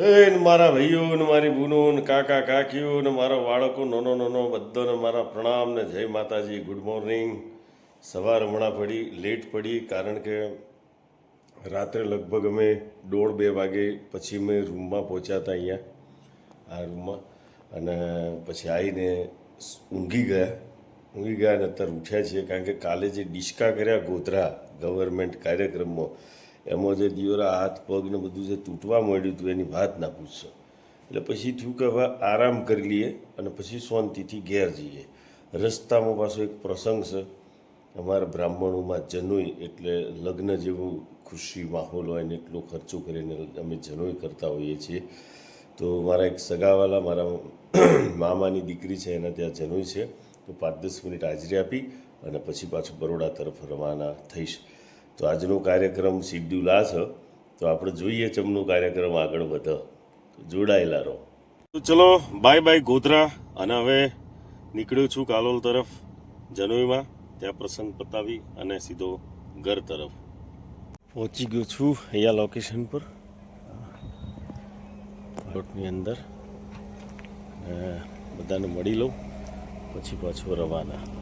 એ મારા ભાઈઓ ને મારી બૂનો ને કાકા કાકીઓ ને મારા બાળકો, નાનો નાનો, બધાને મારા પ્રણામ ને જય માતાજી ગુડ મોર્નિંગ સવાર હમણાં પડી લેટ પડી, કારણ કે રાત્રે લગભગ અમે દોઢ બે વાગે પછી અમે રૂમમાં પહોંચ્યા હતા અહીંયા, આ રૂમમાં અને પછી આવીને ઊંઘી ગયા. ઊંઘી ગયા અને અત્યારે ઉઠ્યા છીએ, કારણ કે કાલે જે ડિસ્કા કર્યા ગોધરા ગવર્મેન્ટ કાર્યક્રમમાં એમાં જે દિયોરા હાથ પગને બધું જે તૂટવા માંડ્યું હતું, એની વાત ના પૂછશો. એટલે પછી થયું કે હવે આરામ કરી લઈએ અને પછી શાંતિથી ઘેર જઈએ. રસ્તામાં પાછો એક પ્રસંગ છે. અમારા બ્રાહ્મણોમાં જનોઈ એટલે લગ્ન જેવું ખુશી માહોલ હોય ને એટલો ખર્ચો કરીને અમે જનોઈ કરતા હોઈએ છીએ. તો મારા એક સગાવાલા, મારા મામાની દીકરી છે, એના ત્યાં જનોઈ છે. તો પાંચ દસ મિનિટ હાજરી આપી અને પછી પાછું બરોડા તરફ રવાના થઈશ. તો આજનો કાર્યક્રમ શિડ્યુલ છે તો આપણે જોઈએ ચમનો કાર્યક્રમ આગળ વધે. જોડાયેલા રહો. તો ચલો, બાય બાય ગોધરા. અને હવે નીકળ્યો છું કાલોલ તરફ જનોઈમાં ત્યાં પ્રસંગ પતાવી અને સીધો ઘર તરફ. પહોંચી ગયો છું અહીંયા લોકેશન પર. પ્લોટની અંદર. બધાને મળી લઉં. પછી પાછું રવાના.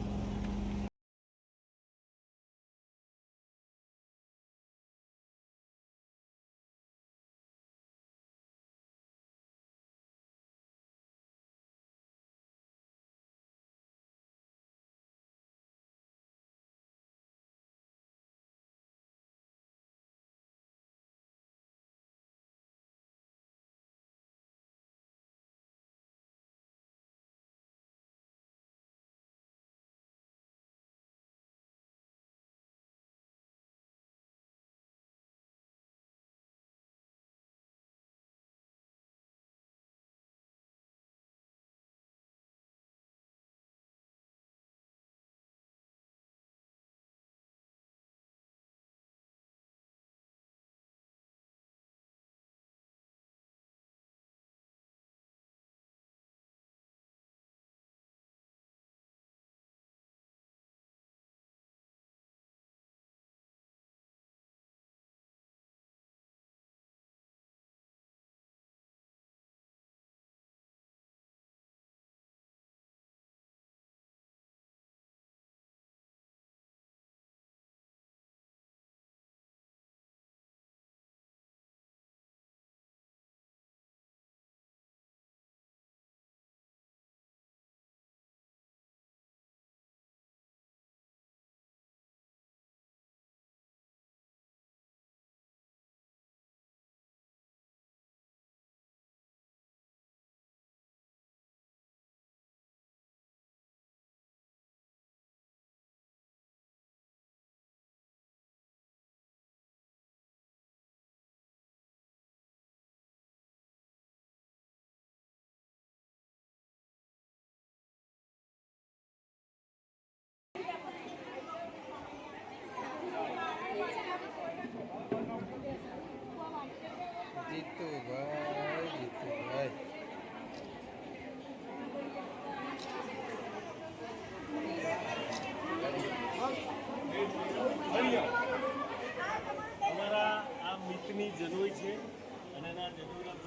અને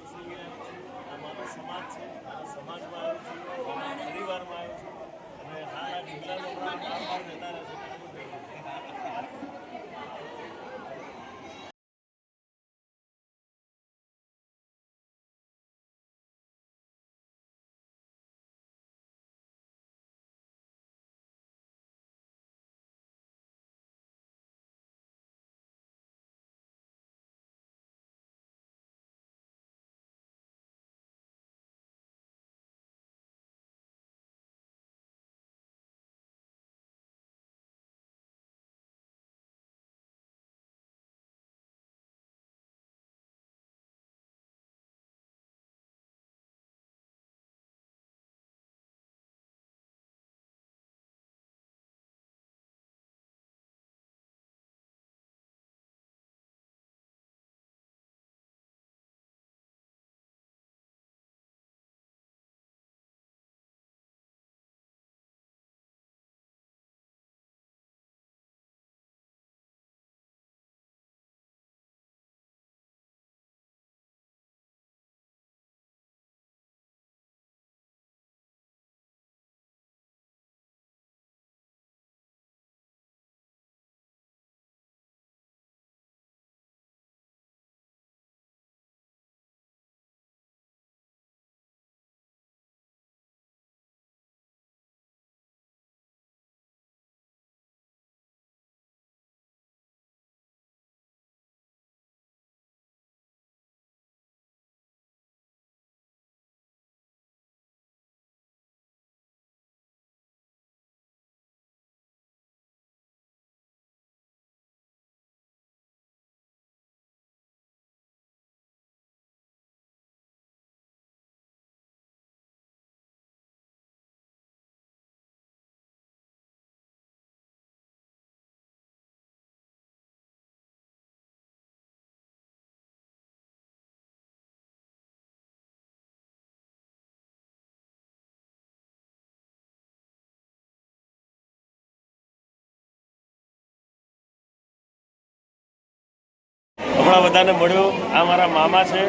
હમણાં બધાને મળ્યો. આ મારા મામા છે.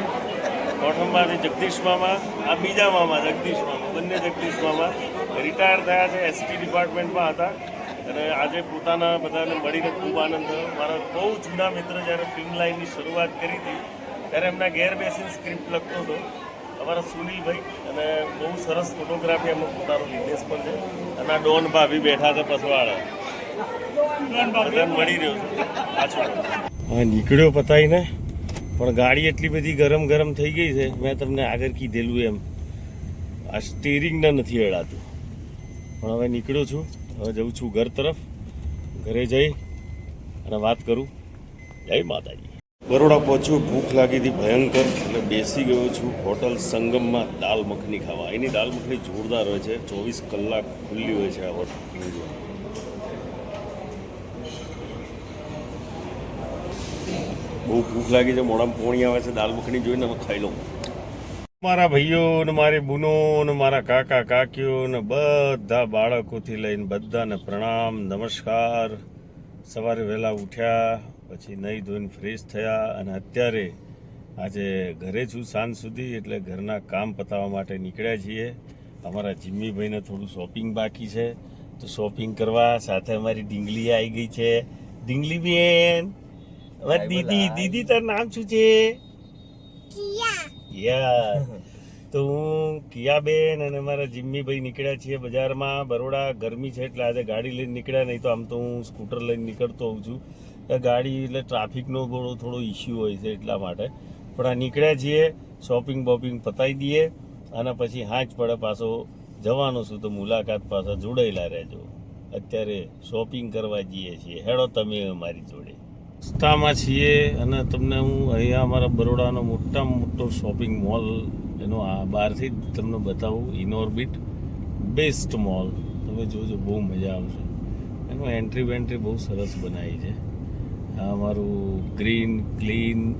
કોઠંબાથી જગદીશ મામા. આ બીજા મામા, જગદીશ મામા. બંને જગદીશ મામા. રિટાયર થયા છે એસટી ડિપાર્ટમેન્ટમાં હતા. અને આજે પોતાના બધાને મળીને ખૂબ આનંદ થયો. મારા બહુ જૂના મિત્ર જ્યારે ફિલ્મ લાઈનની શરૂઆત કરી હતી, ત્યારે એમના ઘેર બેસીને સ્ક્રિપ્ટ લખતો હતો. અમારા સુનિલભાઈ અને બહુ સરસ ફોટોગ્રાફી એમનો પોતાનો બિઝનેસ પણ છે. અને આ ડોન ભાભી બેઠા છે પસવાળા. મળી રહ્યો છે. પાછળ હા, નીકળ્યો પતાઈને પણ ગાડી એટલી બધી ગરમ ગરમ થઈ ગઈ છે. મેં તમને આગળ કીધેલું એમ. આ સ્ટીરિંગને નથી અડાતું. પણ હવે નીકળ્યો છું. હવે જઉં છું ઘર તરફ. ઘરે જઈ અને વાત કરું. જય માતાજી. બરોડા પહોંચ્યું. ભૂખ લાગી હતી ભયંકર. એટલે બેસી ગયો છું હોટલ સંગમમાં દાલ મખની ખાવા. એની દાલ મખની જોરદાર હોય છે. ચોવીસ કલાક ખુલ્લી હોય છે આ હોટલ. બહુ ભૂખ લાગી છે, મોઢામાં પોણી આવે છે દાલ મખની જોઈને હવે ખાઈ લઉં. મારા ભાઈઓ ને મારી બુનો ને મારા કાકા કાકીઓ ને બધા બાળકોથી લઈને બધાને પ્રણામ, નમસ્કાર. સવારે વહેલા ઉઠ્યા, પછી નહીં ધોઈને ફ્રેશ થયા અને અત્યારે આજે ઘરે છું, સાંજ સુધી, એટલે ઘરના કામ પતાવવા માટે નીકળ્યા છીએ. અમારા જિમ્મીભાઈને થોડું શોપિંગ બાકી છે. તો શોપિંગ કરવા સાથે અમારી ડીંગલી આવી ગઈ છે. ડીંગલી બેન! હવે દીદી દીદી તારું નામ શું છે? કિયા. તો હું કિયાબેન અને મારા જિમ્મીભાઈ નીકળ્યા છીએ બજારમાં. બરોડા ગરમી છે એટલે આજે ગાડી લઈને નીકળ્યા નહીં તો આમ તો હું સ્કૂટર લઈને નીકળતો હોઉં છું. ગાડી એટલે ટ્રાફિકનો થોડો થોડો ઇસ્યુ હોય છે એટલા માટે. પણ આ નીકળ્યા છીએ શોપિંગ બોપિંગ પતાવી દઈએ અને પછી હાંચ પડે પાછો જવાનો છું તો મુલાકાત પાછા જોડાયેલા રહેજો. અત્યારે શોપિંગ કરવા જઈએ છીએ. હેડો તમે મારી જોડે. રસ્તામાં છીએ અને તમને હું અહીંયા અમારા બરોડાનો મોટામાં મોટો શોપિંગ મોલ એનો આ બહારથી જ તમને બતાવું ઇનઓર્બિટ બેસ્ટ મોલ તમે જોજો, બહુ મજા આવશે. એનું એન્ટ્રી વેન્ટ્રી બહુ સરસ બનાવી છે. આ અમારું green clean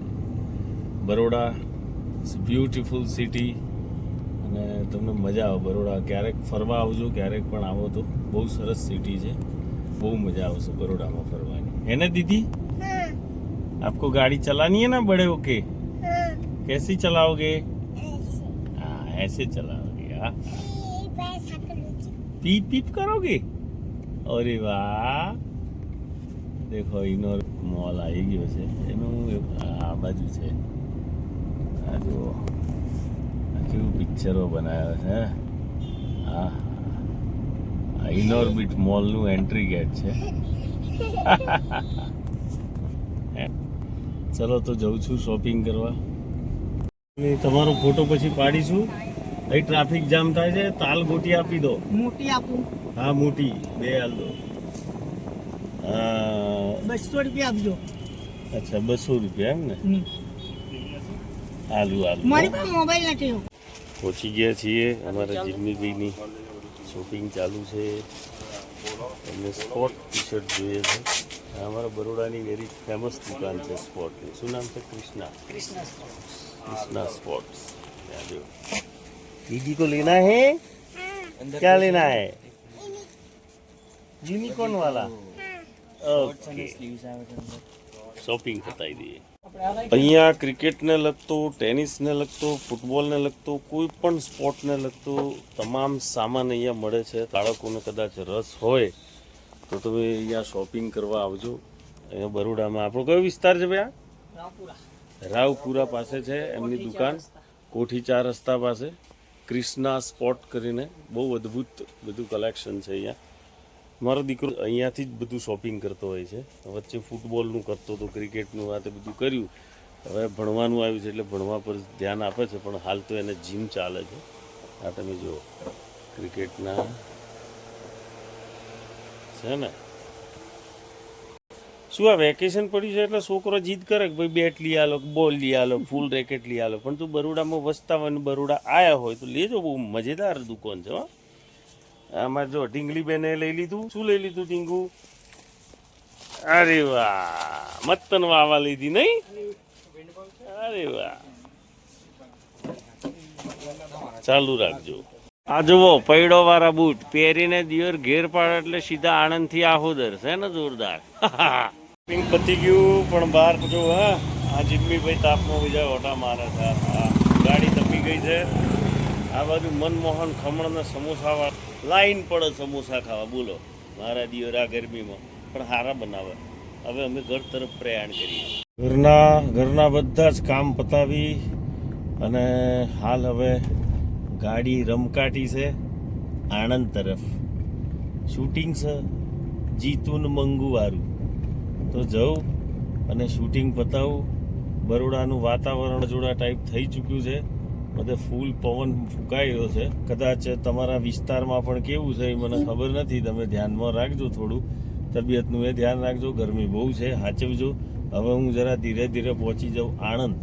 Baroda. Beautiful city અને તમને મજા આવે બરોડા. ક્યારેક ફરવા આવજો, ક્યારેક પણ આવો તો. બહુ સરસ સિટી છે. બહુ મજા આવશે બરોડામાં ફરવાની. એને દીદી? आपको गाड़ी चलानी है ना बड़े होके कैसी चलाओगे हाँ ऐसे चलाओगे हाँ पीप पीप करोगे अरे વાહ દેખો એનો મોલ આવી ગયો છે એનું આ બાજુ છે આ જુઓ આ કેવું પિક્ચરો બનાવ્યો છે હા આ ઇનોર્બિટ મોલનું એન્ટ્રી ગેટ છે ચલો તો જઉં છું શોપિંગ કરવા. તમારો ફોટો પછી પાડીશું. અહીં ટ્રાફિક જામ થાય છે તાલ ગોટી આપી દો. મોટી આપું. હા મોટી. બે હાલ દો. બસો રૂપિયા આપજો. અચ્છા બસો રૂપિયા એમ ને. હાલું હાલું. મારી પાસે મોબાઈલ નથી પહોંચી ગયા છીએ. અમારા જીમ્મીભાઈની શોપિંગ ચાલુ છે. એમને સ્પોટ ટી શર્ટ જોઈએ છે. અમારા બરોડાની વેરી ફેમસ દુકાન છે સ્પોર્ટની શું નામ છે? કૃષ્ણા. કૃષ્ણા સ્પોર્ટ્સ કૃષ્ણા કો લેના હે? ક્યાં લેના હે? યુનિકોર્ન વાલા. ઓકે શોપિંગ પતાવી દઈએ. અહીંયા ક્રિકેટને લગતો ટેનિસને લગતો ફૂટબોલને લગતો કોઈ પણ સ્પોર્ટને લગતો તમામ સામાન અહીંયા મળે છે. બાળકોને કદાચ રસ હોય તો તમે અહીંયા શોપિંગ કરવા આવજો. અહીંયા બરોડામાં આપણો કયો વિસ્તાર છે ભાઈ રાવપુરા. પાસે છે એમની દુકાન. કોઠી ચાર રસ્તા પાસે. ક્રિષ્ના સ્પોટ કરીને બહુ અદ્ભુત બધું કલેક્શન છે અહીંયા. મારો દીકરો અહીંયાથી જ બધું શોપિંગ કરતો હોય છે. વચ્ચે ફૂટબોલનું કરતો હતો ક્રિકેટનું આ તે બધું કર્યું. હવે ભણવાનું આવ્યું છે એટલે ભણવા પર ધ્યાન આપે છે પણ હાલ તો એને જીમ ચાલે છે. આ તમે જુઓ. ક્રિકેટના છે ને? શું આ વેકેશન પડ્યું છે એટલે છોકરો જીદ કરે કે ભાઈ બેટ લઈ આલો બોલ લઈ આલો ફૂલ રેકેટ લઈ આલો. પણ તું બરોડામાં વસતા હોય બરોડા આવ્યા હોય તો લેજો બહુ મજેદાર દુકાન છે આમાં જો ઢીંગલી બેને લઈ લીધું. શું લઈ લીધું ઢીંગુ? અરે વાહ, મત્તન વાવા લીધી નહીં? અરે વાહ. ચાલુ રાખજો. આ જુઓ પૈડો વાળા બૂટ. પહેરીને દિયોર ઘેર પાડે એટલે સીધા આણંદથી આહોદર. છે ને જોરદાર? પિંક પતી ગયું, પણ બહાર જો, હા, આ જીમ્મીભાઈ તાપમાં બીજા ઓટા મારે છે. આ ગાડી તપી ગઈ છે. આ બાજુ મનમોહન ખમણ ને સમોસા લાઈન પડે સમોસા ખાવા, બોલો. મારા દિયોરા ગરમીમાં. પણ સારા બનાવે. હવે અમે ઘર તરફ પ્રયાણ કરીએ. ઘરના ઘરના બધા જ કામ પતાવી અને હાલ હવે ગાડી રમકાટી છે, આણંદ તરફ. શૂટિંગ છે, જીતુન મંગુવારું. તો જવું અને શૂટિંગ પતાવું. બરોડાનું વાતાવરણ જોડા ટાઈપ થઈ ચૂક્યું છે. બધે ફૂલ પવન ફૂંકાયો છે. કદાચ તમારા વિસ્તારમાં પણ કેવું છે એ મને ખબર નથી. તમે ધ્યાનમાં રાખજો થોડું. તબિયતનું એ ધ્યાન રાખજો. ગરમી બહુ છે. સાચવજો હવે હું જરા ધીરે ધીરે પહોંચી જાઉં આણંદ.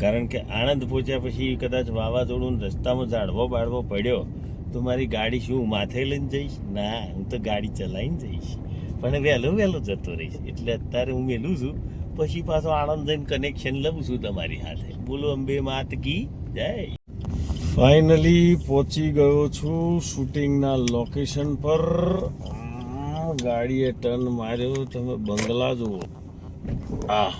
કારણ કે આણંદ પહોંચ્યા પછી કદાચ વાવાઝોડું રસ્તામાં ઝાડવો બાળવો પડ્યો, તો મારી ગાડી શું માથે લઈને જઈશ? ના, હું તો ગાડી ચલાવીને જઈશ. પણ વહેલો વહેલો જતો રહીશ. એટલે અત્યારે હું મેલું છું. પછી પાછો આણંદ જઈને કનેક્શન લઉં છું તમારી સાથે બોલો અંબે માત કી જય. ફાઇનલી પહોંચી ગયો છું શૂટિંગના લોકેશન પર. ગાડીએ ટર્ન માર્યો. તમે બંગલા જુઓ. આ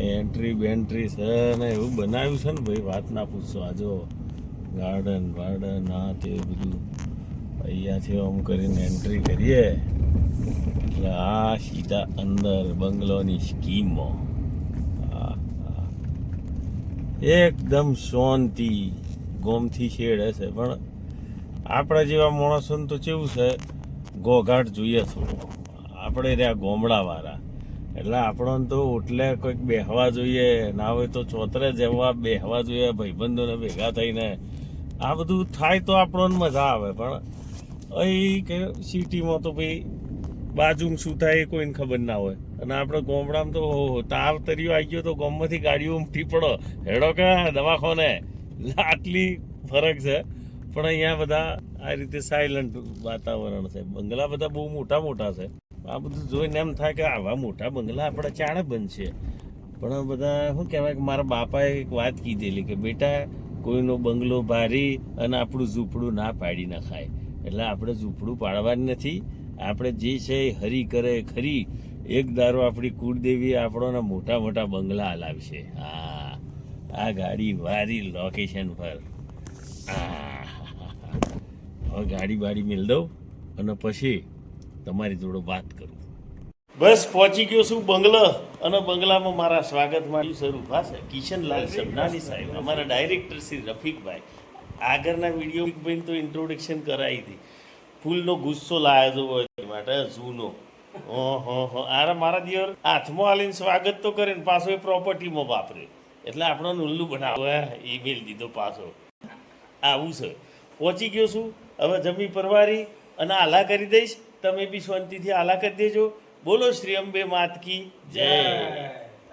એન્ટ્રી બેન્ટ્રી છે ને એવું બનાવ્યું છે ને ભાઈ વાત ના પૂછશો આ ગાર્ડન, વાર્ડન, આ તે બધું. અહીંયાથી આમ કરીને એન્ટ્રી કરીએ. એટલે આ સીધા અંદર બંગલોની સ્કીમમાં. એકદમ શાંતિ. ગોમથી શેડ હશે, પણ આપણા જેવા માણસોને તો કેવું છે ઘોઘાટ જોઈએ થોડું આપણે રહ્યા ગોમડાવાળા. એટલે આપણને તો ઓટલે કોઈક બેહવા જોઈએ, ના હોય તો ચોતરે જવા બેહવા જોઈએ, ભાઈબંધોને ભેગા થઈને. આ બધું થાય તો આપણને મજા આવે, પણ અહીં કે સિટીમાં તો ભાઈ બાજુમાં શું થાય એ કોઈને ખબર ના હોય. અને આપણે ગોમડામાં તો તાર તર્યો આવી ગયો તો ગોમમાંથી ગાડીઓ ઉમટી પડો. હેડો કે દવાખાને. આટલી ફરક છે. પણ અહીંયા બધા આ રીતે સાયલન્ટ વાતાવરણ છે. બંગલા બધા બહુ મોટા મોટા છે. આ બધું જોઈને એમ થાય કે આવા મોટા બંગલા આપણે ચાણે બનશે. પણ બધા, શું કહેવાય કે મારા બાપાએ એક વાત કીધેલી કે બેટા, કોઈનો બંગલો ભારી અને આપણું ઝૂંપડું ના પાડી નખાય. એટલે આપણે ઝૂંપડું પાડવાનું નથી. આપણે જે છે એ હરી કરે ખરી. એક દારો આપણી કુળદેવી આપણોના મોટા મોટા બંગલા હલાવશે. હા. આ ગાડી વારી લોકેશન પર. હવે ગાડી બાડી મેળ દઉં અને પછી તમારી જોડે વાત કરું. બસ પહોંચી ગયો છું બંગલા અને બંગલામાં મારા સ્વાગત શરૂ થશે. કિશનલાલ સબનાની સાહેબ, અમારા ડાયરેક્ટર શ્રી રફીકભાઈ. આગળના વીડિયો ભાઈ તો ઇન્ટ્રોડક્શન કરાવી હતી. ફૂલનો ગુસ્સો લાવ્યો હતો માટે, જૂનો. આરે મારા દિયર, હાથમાં આલીને સ્વાગત તો કરે ને પાછો એ પ્રોપર્ટીમાં વાપરે. એટલે આપણો નુલ્લું બનાવો. ઈમેલ દીધો પાછો. આવું છે. પહોંચી ગયો છું. હવે જમી પરવારી અને આલા કરી દઈશ. તમે બી શાંતિથી આલા કરી દેજો. બોલો શ્રી અંબે માત કી જય.